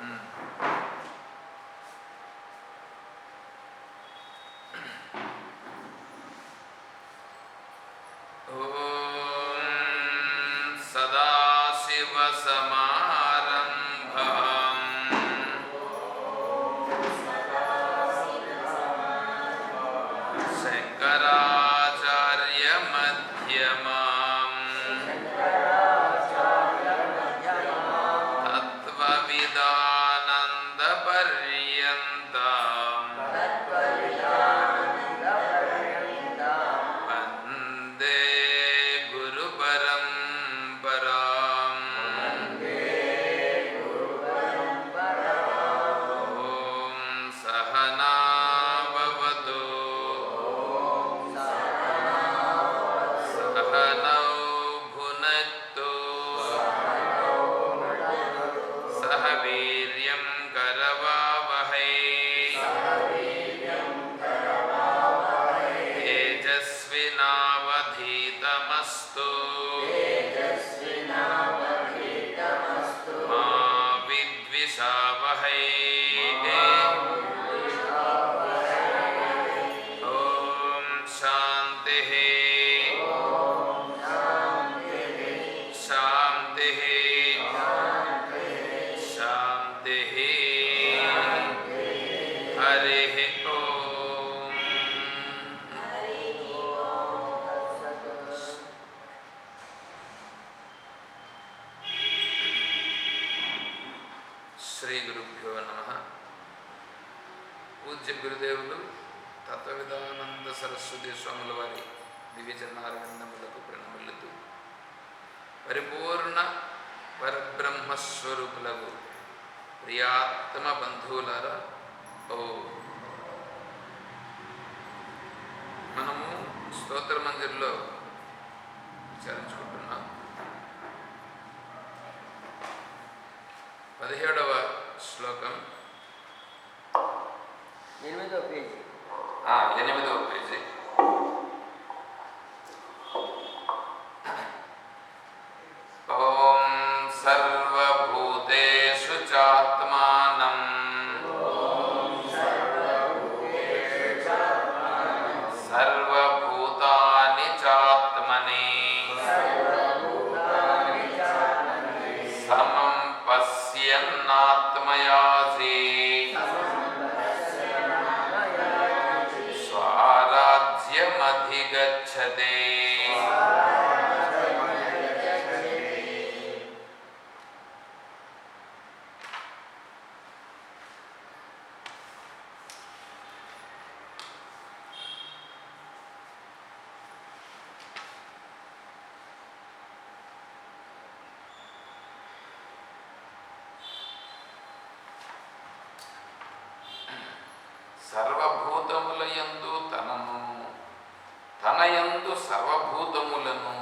ఉమ్. ఓం santo. వారి దివ్యచరణారవిందములకు ప్రణమిల్లుతూ పరిపూర్ణ పరబ్రహ్మస్వరూపులకు ప్రియాత్మ బంధువులారా ఓ. మనము స్తోత్ర మందిర్లో విచారించుకుంటున్నాం. పదిహేడవ శ్లోకం. ఎనిమిదో పేజీ. ఎనిమిదవ పేజీ. స్వారాజ్యమధిగచ్చతే సర్వభూతముల ఎందు తనయందు సర్వభూతములను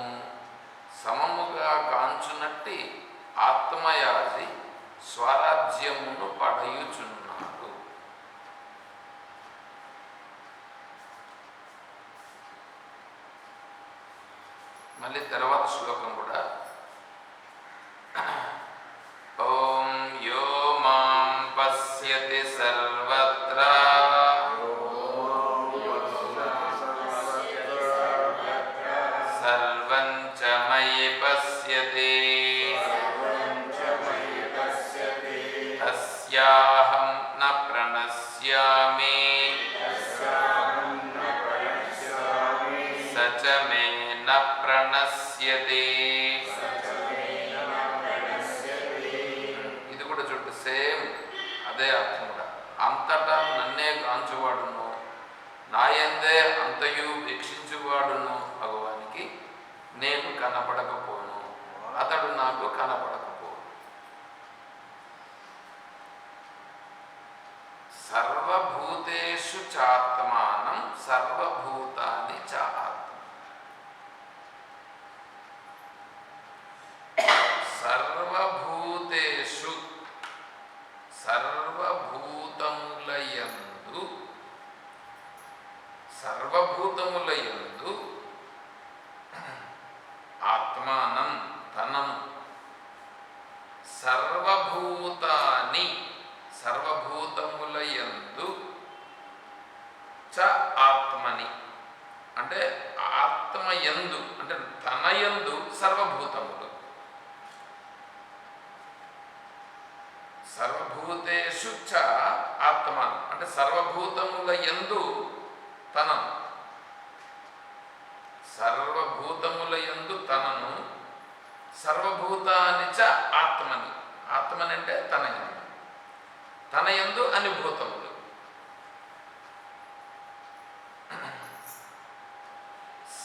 సమముగా కాంచునట్టి ఆత్మయాజి స్వరాజ్యమును పడయుచున్నాడు. మళ్ళీ తర్వాత శ్లోకం కూడా. ఓం యో మాం పశ్యతి సర్వ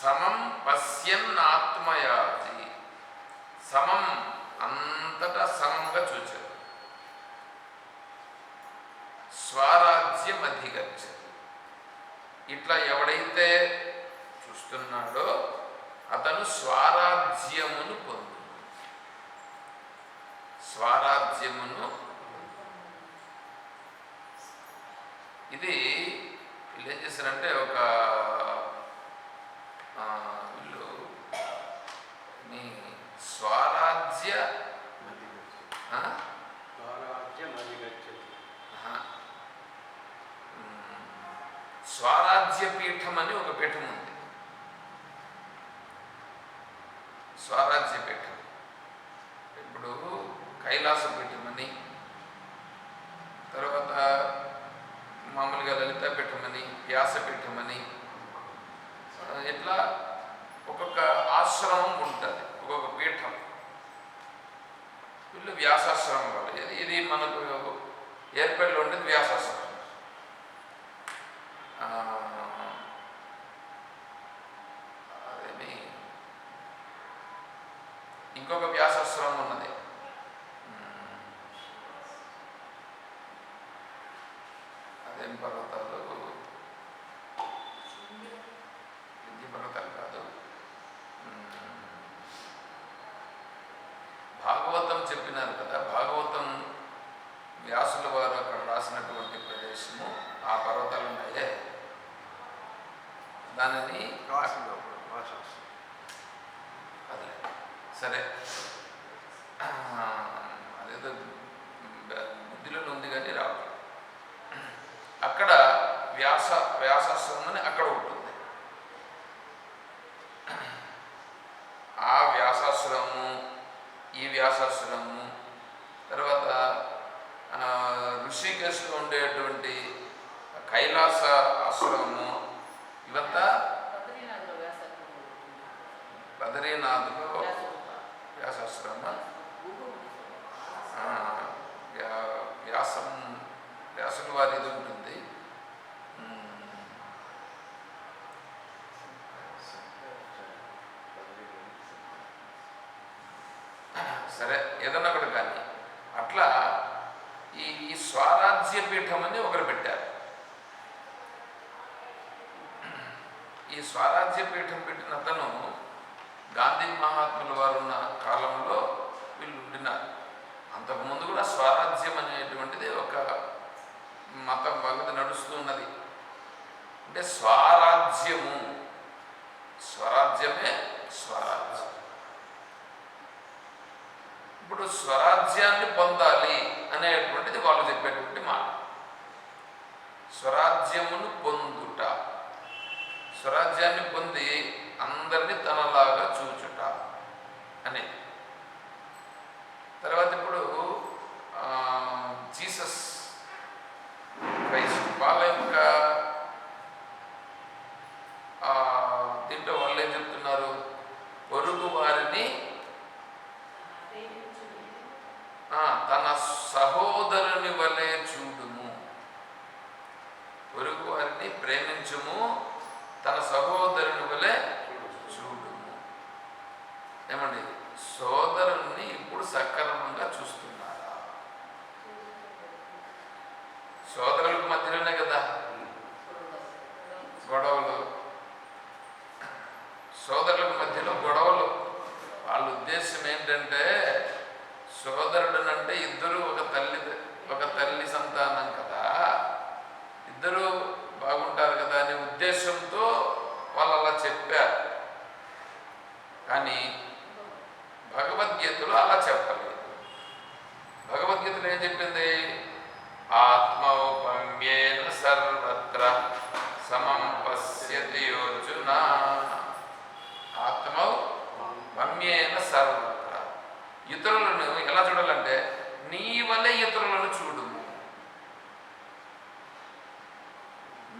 సమం పశ్యన్ ఆత్మయాతి సమం అంతటా సమంగా చూచారు. స్వరాజ్యం అధిగచ్చదు ఇట్లా ఎవడైతే చూస్తున్నాడో అతను స్వరాజ్యమును పొందు స్వరాజ్యమును ఇది ఏం చేశారంటే ఒక స్వారాజ్య పీఠం అని ఒక పీఠం ఉంది. స్వారాజ్య పీఠం ఇప్పుడు కైలాస పీఠం అని తర్వాత మామూలుగా లలిత పీఠమని వ్యాస అని ఇట్లా ఒక్కొక్క ఆశ్రమం ఉంటుంది ఒక్కొక్క పీఠం. వీళ్ళు వ్యాసాశ్రమం వాళ్ళు. ఇది మనకు ఏర్పడిలో ఉండేది వ్యాసాశ్రమం. uh,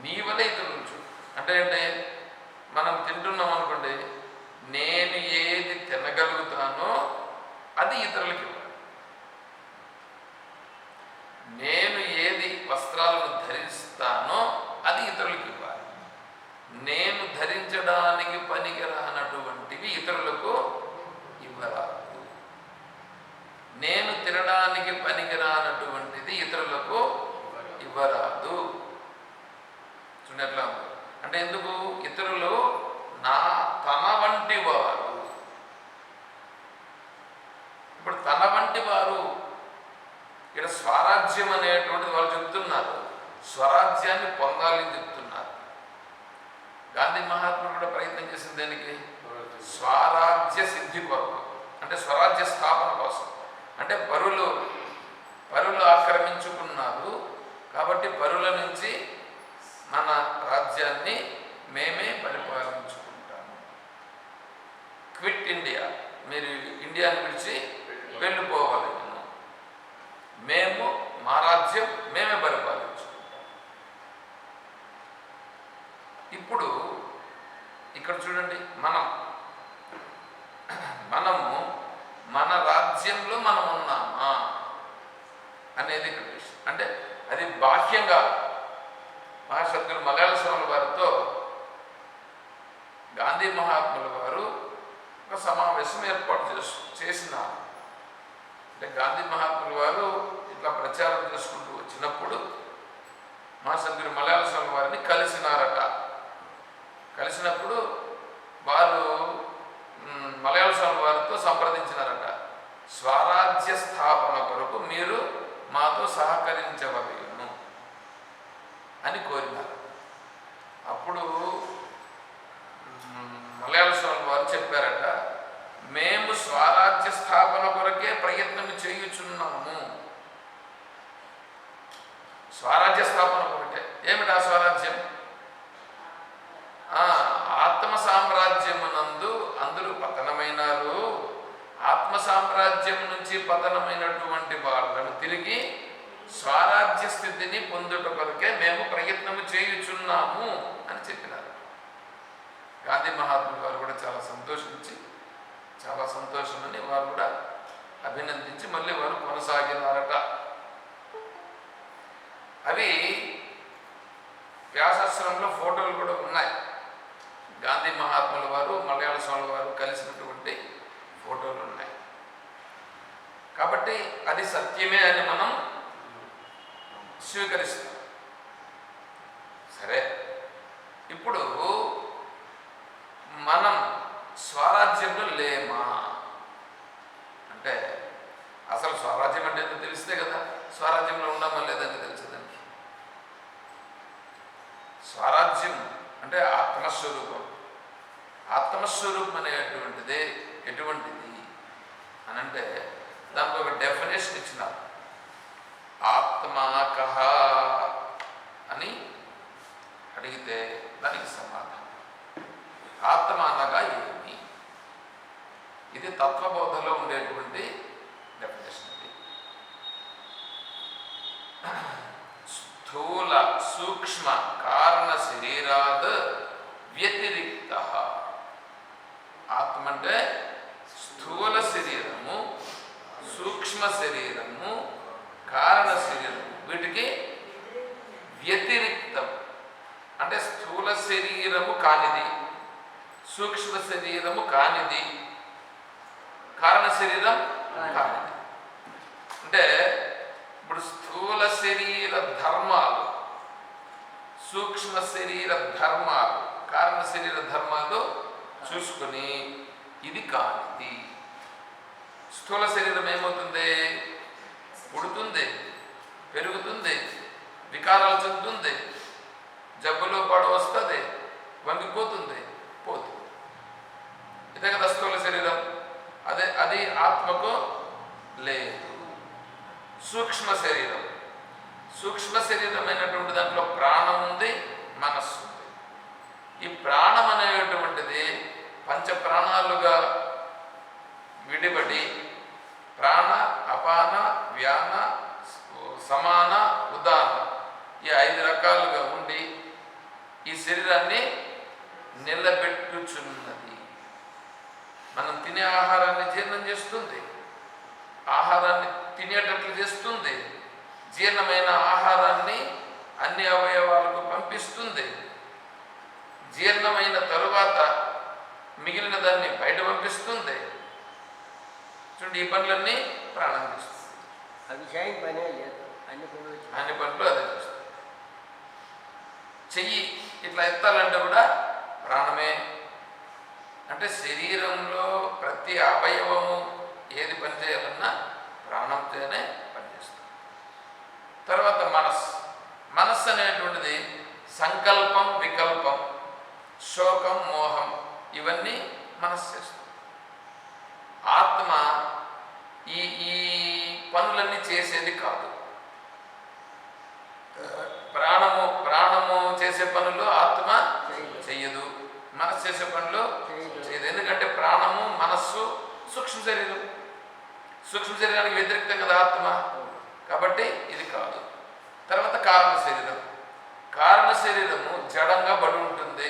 నీ వలె ఇతరులు అంటే అంటే మనం తింటున్నాం అనుకోండి నేను ఏది తినగలుగుతానో అది ఇతరులకి ఇవ్వాలి. నేను ఏది వస్త్రాలను ధరిస్తానో అది ఇతరులకి ఇవ్వాలి. నేను ధరించడానికి పనికిరానటువంటివి ఇతరులకు ఇవ్వరాదు. నేను తినడానికి పనికిరానటువంటిది ఇతరులకు ఇవ్వరాదు. చూడండి అంటే ఎందుకు? ఇతరులు నా తన వంటి వారు. ఇప్పుడు తన వంటి వారు ఇక్కడ స్వరాజ్యం అనేటువంటిది వాళ్ళు చెప్తున్నారు. స్వరాజ్యాన్ని పొందాలని చెప్తున్నారు. గాంధీ మహాత్మ కూడా ప్రయత్నం చేసింది దేనికి? స్వరాజ్య సిద్ధి కొరకు. అంటే స్వరాజ్య స్థాపన కోసం. అంటే పరులు పరులు ఆక్రమించుకున్నారు. కాబట్టి పరుల నుంచి మన రాజ్యాన్ని మేమే పరిపాలించుకుంటాము. Quit India. మీరు ఇండియాని విడిచి వెళ్ళిపోవాలి. మేము మా రాజ్యం మేమే పరిపాలించుకుంటాం ఇప్పుడు ఇక్కడ చూడండి మనం మనము మన రాజ్యంలో మనం ఉన్నామా అనేది ఇక్కడ అంటే అది బాహ్యంగా మహాసద్గురు మలయాళ స్వామి వారితో గాంధీ మహాత్ముల వారు ఒక సమావేశం ఏర్పాటు చేసు చేసినారు. అంటే గాంధీ మహాత్ముల వారు ఇట్లా ప్రచారం చేసుకుంటూ వచ్చినప్పుడు మహాసద్గురు మలయాళ స్వామి వారిని కలిసినారట. కలిసినప్పుడు వారు మలయాళ స్వామి వారితో సంప్రదించినారట. స్వరాజ్య స్థాపన కొరకు మీరు మాతో సహకరించవలేదు అని కోరినారు అప్పుడు మ్, మలయాళ స్వామి వారు చెప్పారట మేము స్వరాజ్య స్థాపన కొరకే ప్రయత్నం చేయుచున్నాము స్వరాజ్య స్థాపన కొరకే ఏమిటా స్వరాజ్యం ఆ, ఆత్మ సామ్రాజ్యమునందు అందరూ పతనమైనారు ఆత్మ సామ్రాజ్యం నుంచి పతనమైనటువంటి వాళ్ళను తిరిగి స్వరాజ్య స్థితిని పొందుట కొరకే మేము ప్రయత్నము చేయుచున్నాము అని చెప్పినారు గాంధీ మహాత్ములు వారు కూడా చాలా సంతోషించి చాలా సంతోషమని వారు కూడా అభినందించి మళ్ళీ వారు కొనసాగినారట అవి వ్యాసాశ్రమంలో ఫోటోలు కూడా ఉన్నాయి గాంధీ మహాత్ముల వారు మలయాళ స్వామి వారు కలిసినటువంటి ఫోటోలు ఉన్నాయి. కాబట్టి అది సత్యమే అని మనం స్వీకరిస్తాం. సరే ఇప్పుడు మనం స్వరాజ్యంలో లేమా? అంటే అసలు స్వరాజ్యం అంటే తెలిస్తే కదా స్వరాజ్యంలో ఉన్నామా లేదని తెలిసేదానికి స్వరాజ్యం అంటే ఆత్మస్వరూపం. ఆత్మస్వరూపం అనేటువంటిది ఎటువంటిది అని అంటే దానికి ఒక డెఫినేషన్ ఇచ్చినారు. ఆత్మాకహ అని అడిగితే దానికి సమాధానం. ఆత్మ అనగా ఏమి? ఇది తత్వబోధలో ఉండేటువంటి డెఫినేషన్ ఇది స్థూల సూక్ష్మ కారణ శరీరాద్ వ్యతిరేక అంటే స్థూల శరీరము సూక్ష్మ శరీరము కారణ శరీరము. వీటికి వ్యతిరిక్తం. అంటే స్థూల శరీరము కానిది సూక్ష్మ శరీరము కానిది కారణ శరీరం కానిది. అంటే ఇప్పుడు స్థూల శరీర ధర్మాలు సూక్ష్మ శరీర ధర్మాలు కారణ శరీర ధర్మాలు చూసుకొని ఇది కానిది స్థూల శరీరం ఏమవుతుంది? పుడుతుంది పెరుగుతుంది వికారాలు చెందుతుంది జబ్బులో పడ వస్తుంది వంగిపోతుంది పోతుంది. ఇదే కదా స్థూల శరీరం. అదే అది ఆత్మకు లేదు. సూక్ష్మ శరీరం. సూక్ష్మ శరీరమైనటువంటి దాంట్లో ప్రాణం ఉంది మనస్సు ఉంది. ఈ ప్రాణం అనేటువంటిది పంచ ప్రాణాలుగా విడిబడి ప్రాణ అపాన వ్యాన సమాన ఉదాన ఈ ఐదు రకాలుగా ఉండి ఈ శరీరాన్ని నిలబెట్టుచున్నది. మనం తినే ఆహారాన్ని జీర్ణం చేస్తుంది. ఆహారాన్ని తినేటట్లు చేస్తుంది. జీర్ణమైన ఆహారాన్ని అన్ని అవయవాలకు పంపిస్తుంది. జీర్ణమైన తరువాత మిగిలిన దాన్ని బయట పంపిస్తుంది. చూడండి ఈ పనులన్నీ చేయని పనే లేదు. అన్ని పనులు. అన్ని పనులు అదే చేస్తుంది. చెయ్యి ఇట్లా ఎత్తాలంటే కూడా ప్రాణమే. అంటే శరీరంలో ప్రతి అవయవము ఏది పనిచేయాలన్నా ప్రాణంతోనే పనిచేస్తుంది తర్వాత మనస్సు మనస్సు అనేటువంటిది సంకల్పం వికల్పం శోకం మోహం ఇవన్నీ మనస్సు చేస్తుంది ఆత్మ ఈ ఈ పనులన్నీ చేసేది కాదు ప్రాణము ప్రాణము చేసే పనులు ఆత్మ చేయదు. చెయ్యదు మనస్సు చేసే పనులు చేయదు. చేయదు ఎందుకంటే ప్రాణము మనస్సు సూక్ష్మ శరీరం సూక్ష్మ శరీరానికి వ్యతిరేక్తం కదా ఆత్మ కాబట్టి ఇది కాదు తర్వాత కారణ శరీరం కారణ శరీరము జడంగా పడి ఉంటుంది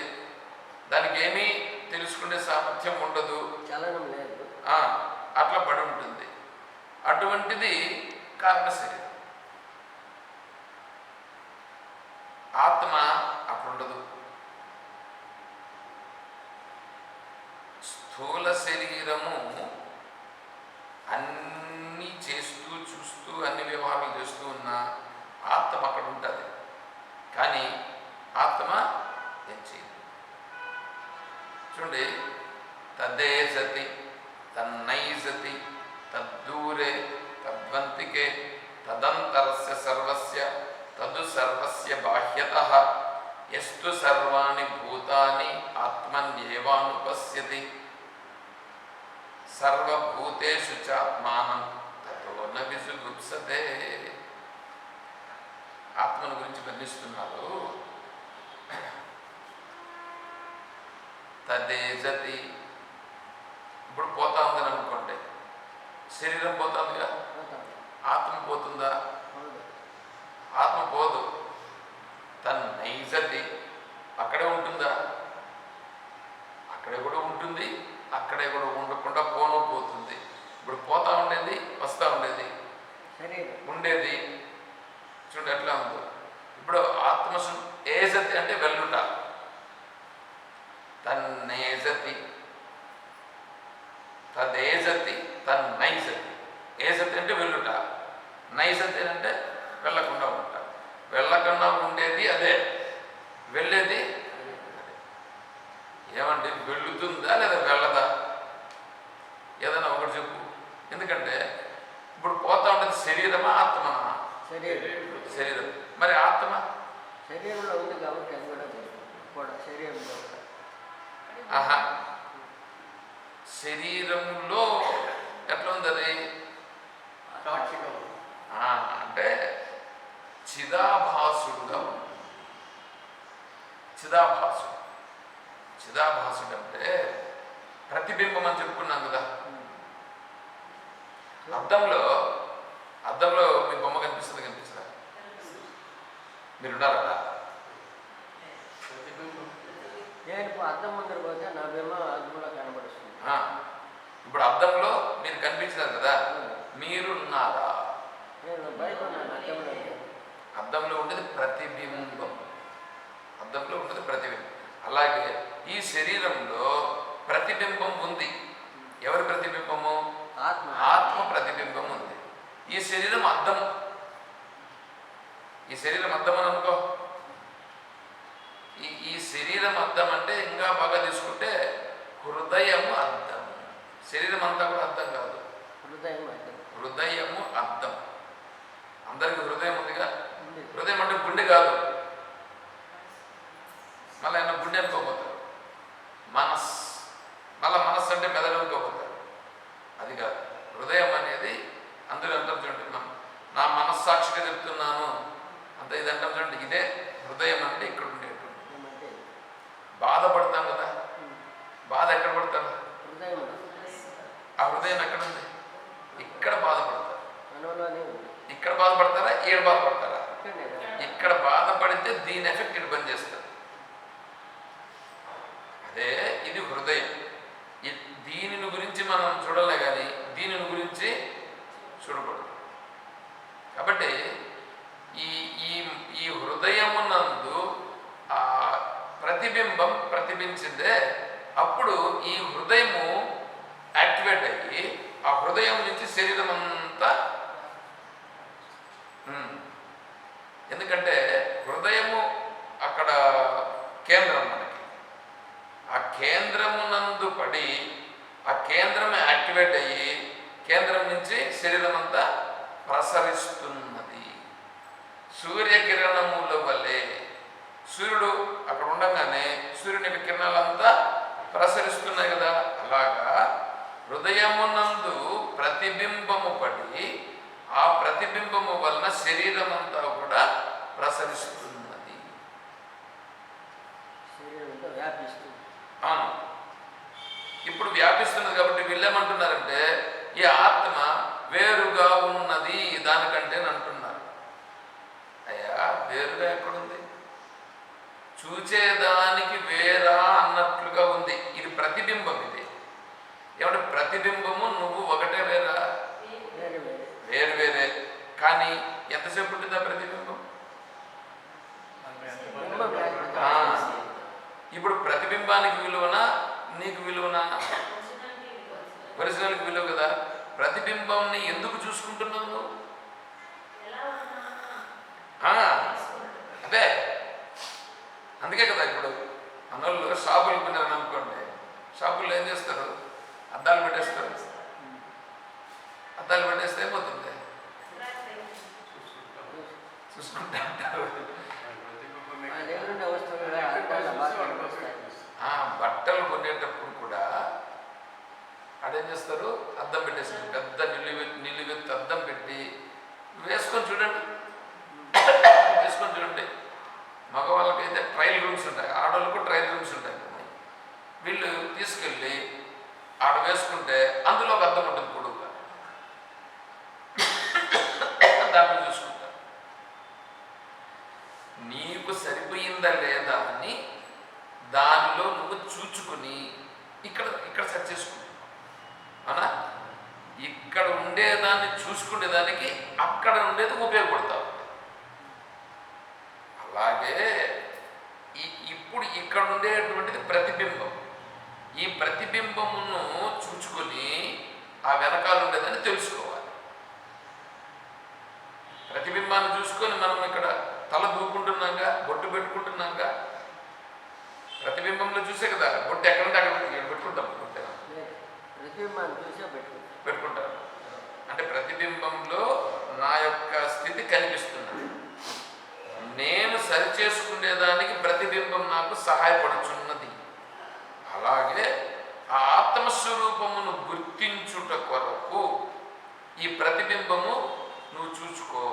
దానికి ఏమీ తెలుసుకునే సామర్థ్యం ఉండదు చలనం లేదు ఆ, అట్లా పడి ఉంటుంది అటువంటిది కారణ శరీరం ఆత్మ అట్లుండదు స్థూల శరీరము అన్నీ చేస్తూ చూస్తూ అన్ని వ్యవహారాలు చేస్తూ ఉన్న ఆత్మ అక్కడ ఉంటుంది. కానీ ఆత్మ ఏం చేయదు. చూడండి తద్దేశతి తన్నైజతి తద్దూరే తద్వంతికే తదంతరస్య సర్వస్య తదు సర్వస్య బాహ్యత ఎస్తు సర్వాణి భూతాని ఆత్మన్యేవానుపశ్యతి. సర్వభూతేషు చాత్మానం తతో న విసుగుప్సతే ఆత్మను గురించి వర్ణిస్తున్నారు. తదేజతి. ఇప్పుడు పోతా ఉందని అనుకోండి. శరీరం పోతుందిగా ఆత్మ పోతుందా? ఆత్మ పోదు. తన నైజతి అక్కడే ఉంటుందా? అక్కడే కూడా ఉంటుంది. అక్కడే కూడా ఉండకుండా పోను పోతుంది. ఇప్పుడు పోతా ఉండేది వస్తూ ఉండేది. ఉండేది. చూడండి ఎట్లా ఉందో. ఇప్పుడు ఆత్మ ఏజతి అంటే వెల్లుట. తన్నేజతి తదేజతి తన్నైజతి ఏజతి అంటే వెల్లుట నైజతి అంటే వెళ్ళకుండా ఉంటా వెళ్ళకుండా ఉండేది అదే వెళ్ళేది అదే. ఏమంటే వెళ్ళుతుందా లేదా వెళ్ళదా ఏదైనా ఒకటి చెప్పు ఎందుకంటే ఇప్పుడు పోతా ఉండేది శరీరమా ఆత్మనా శరీరం శరీరం మరి ఆత్మ శరీరంలో ఉంది కాబట్టి అది కూడా తెలుసు. కూడా శరీరంలో కూడా ఆహా శరీరంలో ఎట్లా ఉంది అది సాక్షిగా ఉంది. ఆ, అంటే చిదాభాసుడుగా ఉంది చిదాభాసుడు. చిదాభాసుడు. అంటే ప్రతిబింబం అని చెప్పుకున్నాం కదా. అద్దంలో అద్దంలో మీ బొమ్మ కనిపిస్తుంది కనిపిస్తుందా? మీరున్నారా? ప్రతిబింబం నేను ఇప్పుడు అద్దం ముందర పోతే నా బొమ్మ అద్దంలో కనబడుతుంది. ఆ, ఇప్పుడు అద్దంలో మీరు కనిపించినారు కదా. మీరున్నారా? బయట ఉన్నాను అద్దంలో ఉండేది ప్రతిబింబం అద్దంలో ఉండేది ప్రతిబింబం అలాగే ఈ శరీరంలో ప్రతిబింబం ఉంది. ఎవరి ప్రతిబింబము? ఆత్మ. ఆత్మ ప్రతిబింబం ఉంది. ఈ శరీరం అద్దం ఈ శరీరం అద్దం అని అనుకో. ఈ ఈ శరీరం అద్దం అంటే ఇంకా బాగా తీసుకుంటే హృదయము అద్దం. శరీరం అంతా కూడా అద్దం కాదు హృదయం అద్దం హృదయము అద్దం అందరికి హృదయం ఉందిగా ఉంది. హృదయం అంటే గుండె కాదు మళ్ళీ ఆయన గుండె అనుకోపోతారు మనస్ మళ్ళీ మనస్సు అంటే మెదడు అనుకోపోతారు అది కాదు హృదయం అనేది అందరూ అంటారు చూడండి నా- నా మనస్సాక్షిగా చెప్తున్నాను అంత ఇది అంటాం చూడండి ఇదే హృదయం అంటే ఇక్కడ ఉండేటువంటి ఏమంటే బాధపడతాం కదా ఉమ్, బాధ ఎక్కడ పడతారు హృదయం ఆ హృదయం ఎక్కడ ఉంది ఇక్కడ ఇక్కడ బాధపడతారు మనలోనే ఉంది ఇక్కడ బాధపడతారా ఈడ బాధపడతారా ఇక్కడనే కదా ఇక్కడ బాధపడితే దీని ఎఫెక్ట్ ఇటు బంద్ చేస్తుంది అదే ఇది హృదయం ఇ- దీనిని గురించి మనం చూడలే కానీ దీనిని గురించి చూడకూడదు కాబట్టి ఈ ఈ ఈ హృదయమునందు ఆ ప్రతిబింబం ప్రతిబించిందే అప్పుడు ఈ హృదయము యాక్టివేట్ అయ్యి ఆ హృదయం నుంచి శరీరం అంతా ఉమ్, ఎందుకంటే హృదయము అక్కడ కేంద్రం మనకి ఆ కేంద్రమునందు పడి ఆ కేంద్రం యాక్టివేట్ అయ్యి కేంద్రం నుంచి శరీరం అంతా ప్రసరిస్తున్నది సూర్యకిరణముల వలె సూర్యుడు అక్కడ ఉండగానే సూర్యుని యొక్క కిరణాలంతా ప్రసరిస్తున్నాయి కదా అలాగా హృదయమునందు ప్రతిబింబము పడి ఆ ప్రతిబింబము వలన శరీరం అంతా కూడా ప్రసరిస్తున్నది శరీరం అంతా వ్యాపిస్తుంది అవును ఇప్పుడు వ్యాపిస్తున్నది కాబట్టి వీళ్ళేమంటున్నారంటే ఈ ఆత్మ వేరుగా ఉన్నది దానికంటే అని అంటున్నారు అయ్యా వేరుగా ఎక్కడుంది చూచేదానికి వేరా అన్నట్లుగా ఉంది. ఇది ప్రతిబింబం ఇది. ఏమంటే ప్రతిబింబము నువ్వు ఒకటే వేరా? వేరు వేరే. కానీ ఎంతసేపు ఉంటుంది ఆ. ప్రతిబింబం ఇప్పుడు ప్రతిబింబానికి విలువనా? నీకు విలువనా? ఒరిజినల్కి విలువ కదా. ప్రతిబింబంని ఎందుకు చూసుకుంటున్నావు నువ్వు ఆ, అదే అందుకే కదా ఇప్పుడు. మనోళ్ళు షాపులు కొన్నారని అనుకోండి. షాపుల్లో ఏం చేస్తారు? అద్దాలు పెట్టేస్తారు. అద్దాలు పెట్టేస్తే ఏమవుతుంది? చూసుకుంటా అంటారు బట్టలు కొనేటప్పుడు కూడా ఆడేం చేస్తారు? అద్దం పెట్టేస్తారు. పెద్ద నిల్లు నిలువెత్తు అద్దం పెట్టి వేసుకొని చూడండి వేసుకొని చూడండి మగవాళ్ళకైతే ట్రయల్ రూమ్స్ ఉంటాయి. ఆడవాళ్ళకు ట్రయల్ రూమ్స్ ఉంటాయి. వీళ్ళు తీసుకెళ్ళి ఆడ వేసుకుంటే అందులో ఒక అర్థం ఉంటుంది పొడుగుగా దాంట్లో చూసుకుంటారు నీకు సరిపోయిందా లేదా అని దానిలో నువ్వు చూచుకుని ఇక్కడ ఇక్కడ సెట్ చేసుకుంటున్నావు అవునా ఇక్కడ ఉండేదాన్ని చూసుకునేదానికి అక్కడ ఉండేది ఉపయోగపడతావు అలాగే ఈ ఇప్పుడు ఇక్కడ ఉండేటువంటిది ప్రతిబింబం ఈ ప్రతిబింబమును చూచుకొని ఆ వెనకాల ఉండేదని తెలుసుకోవాలి ప్రతిబింబాన్ని చూసుకొని మనం ఇక్కడ తల దూకుంటున్నాగా బొట్టు పెట్టుకుంటున్నాగా ప్రతిబింబంలో చూసే కదా బొట్టు ఎక్కడంటే అక్కడ ఇక్కడ పెట్టుకుంటాం బొట్టు లేదు ప్రతిబింబాన్ని చూసే పెట్టుకుంటాం పెట్టుకుంటారు అంటే ప్రతిబింబంలో నా యొక్క స్థితి కనిపిస్తున్నది నేను సరి చేసుకునేదానికి ప్రతిబింబం నాకు సహాయపడుచున్నది అలాగే ఆ ఆత్మస్వరూపమును గుర్తించుట కొరకు ఈ ప్రతిబింబము నువ్వు చూసుకో.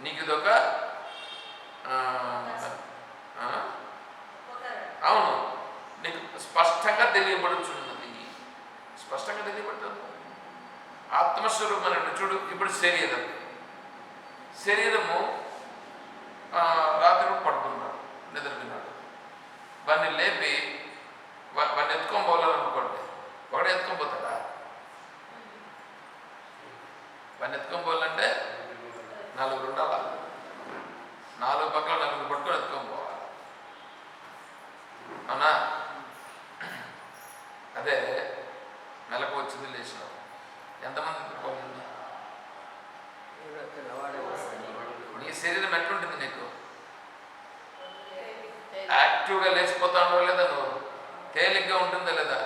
నీకు ఇదొక ఆ, అవును నీకు స్పష్టంగా తెలియబడుచున్నది. స్పష్టంగా తెలియబడుతుంది ఆత్మస్వరూపం చూడు ఇప్పుడు శరీరం వచ్చింది లేచినావు ఎంతమంది ఎత్తుకోవాలి నీ శరీరం ఎట్లుంటుంది నీకు? యాక్టివ్గా లేచిపోతాడో లేదా నువ్వు? తేలిగ్గా ఉంటుందా లేదా?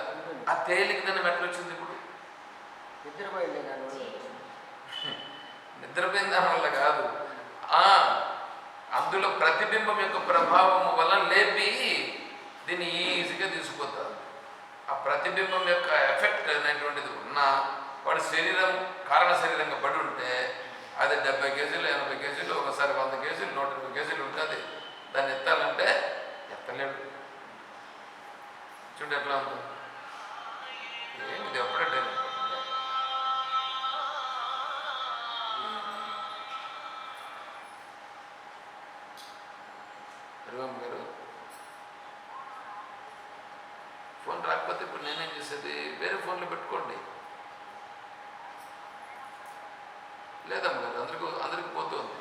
ఆ తేలికదనం ఎట్లొచ్చింది ఇప్పుడు? నిద్రపోయింది నిద్రపోయిన దాని వల్ల కాదు. ఆ అందులో ప్రతిబింబం యొక్క ప్రభావం వల్ల లేపి దీన్ని ఈజీగా తీసుకుపోతారు. ఆ ప్రతిబింబం యొక్క ఎఫెక్ట్ అనేటువంటిది ఉన్నా వాడి శరీరం కారణ శరీరంగా పడి ఉంటే అది డెబ్బై కేజీలు ఎనభై కేజీలు ఒకసారి వంద కేజీలు నూట ఇరవై కేజీలు ఉంటుంది. దాన్ని ఎత్తాలంటే ఎత్తలేడు. చూడండి ఎట్లా ఉంది. ఏమి ఎప్పుడంటే ఇరవై గారు ఫోన్ రాకపోతే ఇప్పుడు నేనేం చేసేది? వేరే ఫోన్లో పెట్టుకోండి. లేదమ్మ గారు అందరికీ అందరికి పోతుంది.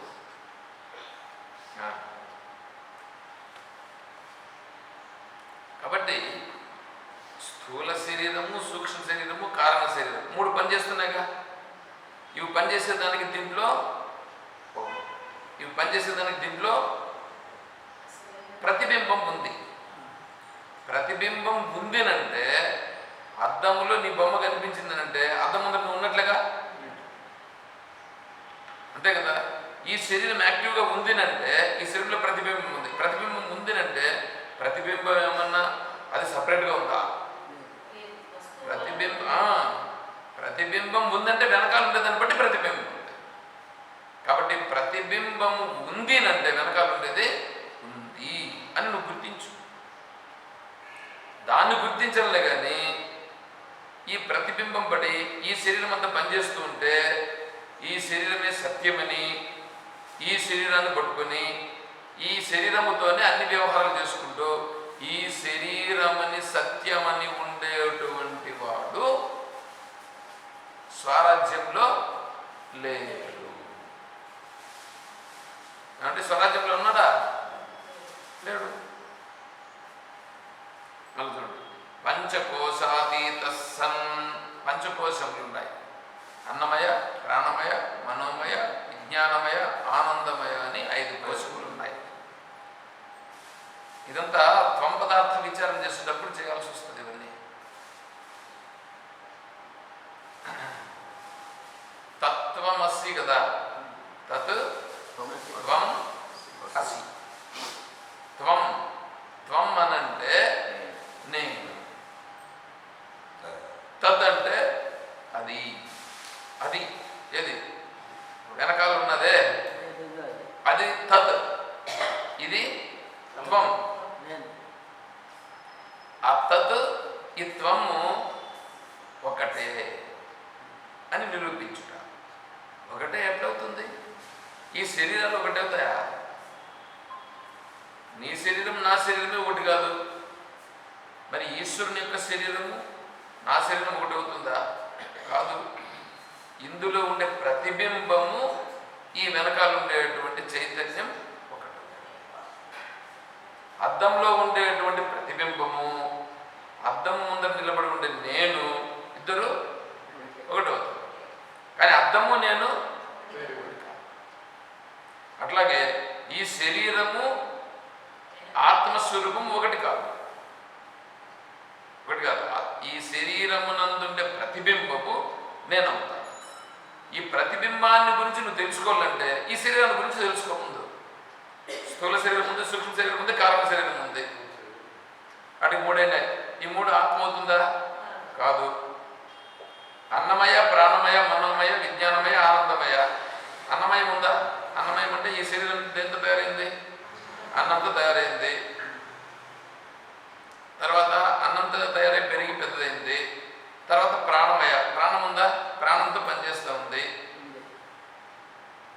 కాబట్టి స్థూల శరీరము సూక్ష్మ శరీరము కారణ శరీరం మూడు పనిచేస్తున్నాయిగా ఇవి పనిచేసేదానికి దీంట్లో ఇవి పనిచేసేదానికి దీంట్లో ప్రతిబింబం ఉంది. ప్రతిబింబం ఉందినంటే అద్దంలో నీ బొమ్మ కనిపించిందనంటే అద్దం ముందర నువ్వు ఉన్నట్లుగా? అంతే కదా? ఈ శరీరం యాక్టివ్గా ఉందినంటే ఈ శరీరంలో ప్రతిబింబం ఉంది. ప్రతిబింబం ఉందినంటే ప్రతిబింబం ఏమన్నా అది సపరేట్గా ఉందా? ప్రతిబింబం ప్రతిబింబం ఉందంటే వెనకాల ఉండేదాన్ని బట్టి ప్రతిబింబం ఉంది. కాబట్టి ప్రతిబింబం ఉంది అంటే వెనకాల ఉండేది ఉంది అని నువ్వు గుర్తించు. దాన్ని గుర్తించలే కానీ ఈ ప్రతిబింబం పడి ఈ శరీరం అంతా పనిచేస్తూ ఉంటే ఈ శరీరమే సత్యమని ఈ శరీరాన్ని పట్టుకొని ఈ శరీరముతోనే అన్ని వ్యవహారాలు చేసుకుంటూ ఈ శరీరమని సత్యమని ఉండేటువంటి వాడు స్వరాజ్యంలో లేడు. అంటే స్వరాజ్యంలో ఉన్నాడా? లేడు. మళ్ళీ చూడండి పంచకోశాతీత సన్ పంచకోశములు ఉన్నాయి అన్నమయ ప్రాణమయ మనోమయ విజ్ఞానమయ ఆనందమయ అని ఐదు కోశములు ఉన్నాయి ఇదంతా త్వం పదార్థ విచారం చేసేటప్పుడు చేయాల్సి వస్తుంది ఇవన్నీ. తత్వమసి కదా. తత్ త్వం అసి. త్వం త్వం అనే నేను తత్ అంటే అది అది ఏది వెనకాల ఉన్నదే ఏదో అది. అది తత్ ఇది త్వం నేను ఆ తత్ ఈ త్వము ఒకటే అని నిరూపించుట ఒకటే ఎట్లవుతుంది ఈ శరీరాలు ఒకటే అవుతాయా నీ శరీరం నా శరీరమే ఒకటి కాదు మరి ఈశ్వరుని యొక్క శరీరము నా శరీరం ఒకటి అవుతుందా కాదు ఇందులో ఉండే ప్రతిబింబము ఈ వెనకాల ఉండేటువంటి చైతన్యం ఒకటి అద్దంలో ఉండేటువంటి ప్రతిబింబము అద్దం ముందర నిలబడి ఉండే నేను ఇద్దరు ఒకటి అవుతారు కానీ అద్దము నేను ఒకటి కాదు. అట్లాగే ఈ శరీరము ఆత్మస్వరూపం ఒకటి కాదు ఒకటి కాదు ఆ- ఈ శరీరమునందుండే ప్రతిబింబము నేను అవుతాను ఈ ప్రతిబింబాన్ని గురించి నువ్వు తెలుసుకోవాలంటే ఈ శరీరాన్ని గురించి తెలుసుకో ముందు స్థూల శరీరం ఉంది సూక్ష్మ శరీరం ఉంది కారణ శరీరం ఉంది వాటికి మూడైనాయి ఈ మూడు ఆత్మ అవుతుందా కాదు అన్నమయ ప్రాణమయ మనోమయ విజ్ఞానమయ ఆనందమయ అన్నమయం ఉందా అన్నమయం అంటే ఈ శరీరం దేంతో తయారైంది అన్నంతో తయారైంది తర్వాత అన్నంతో తయారై పెరిగి పెద్దదైంది తర్వాత ప్రాణమయ ప్రాణం ఉందా ప్రాణంతో పనిచేస్తూ ఉంది ఉంది.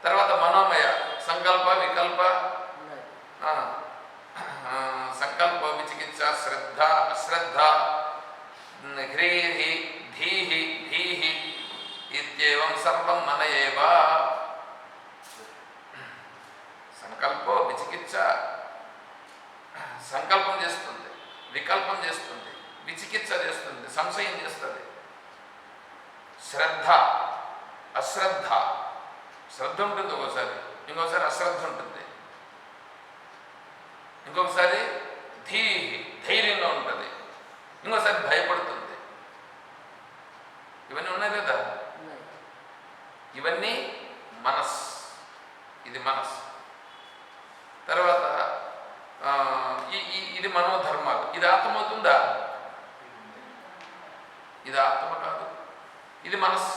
తర్వాత మనోమయ సంకల్ప వికల్ప ఉన్నాయి. ఆ, ఆ, సంకల్ప విచికిత్స శ్రద్ధ అశ్రద్ధ హ్రీహి ధీహి ధీహి ఇత్యేవం సర్వం మన ఏవ. సంకల్పో విచికిత్స. సంకల్పం చేస్తుంది వికల్పం చేస్తుంది విచికిత్స చేస్తుంది సంశయం చేస్తుంది. శ్రద్ధ అశ్రద్ధ. శ్రద్ధ ఉంటుంది ఒకసారి ఇంకోసారి అశ్రద్ధ ఉంటుంది. ఇంకొకసారి ధీ ధైర్యంగా ఉంటుంది. ఇంకోసారి భయపడుతుంది ఇవన్నీ ఉన్నాయి కదా ఇవన్నీ మనస్ ఇది మనస్ తర్వాత ఆ, ఈ- ఇది మనోధర్మాలు ఇది ఆత్మ అవుతుందా ఇది ఆత్మ కాదు ఇది మనస్